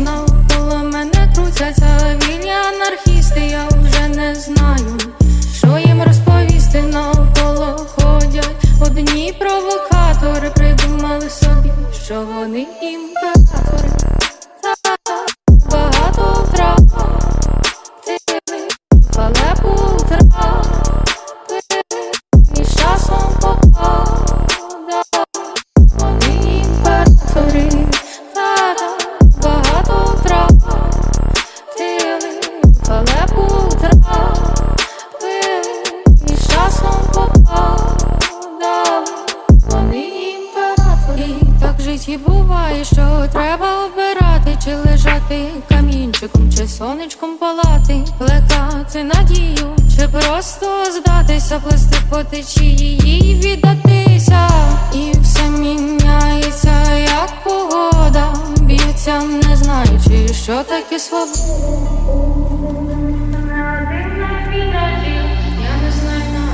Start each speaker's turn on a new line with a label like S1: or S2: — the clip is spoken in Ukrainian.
S1: Навколо мене крутяться вільні анархісти, я вже не знаю, що їм розповісти. Навколо ходять одні провокатори, придумали собі, що вони імператори. Халепу втрапи і з часом попада Вони імператори Тата багато втратили Халепу втрапи і з часом попада Вони імператори. І так в житті буває, що треба обирати Чи лежати камінчиком, чи сонечком палати Плекати надію, чи просто здатися Плести по течії віддатися. І все міняється, як погода Б'ється, не знаючи, що таке свобода. Я не знаю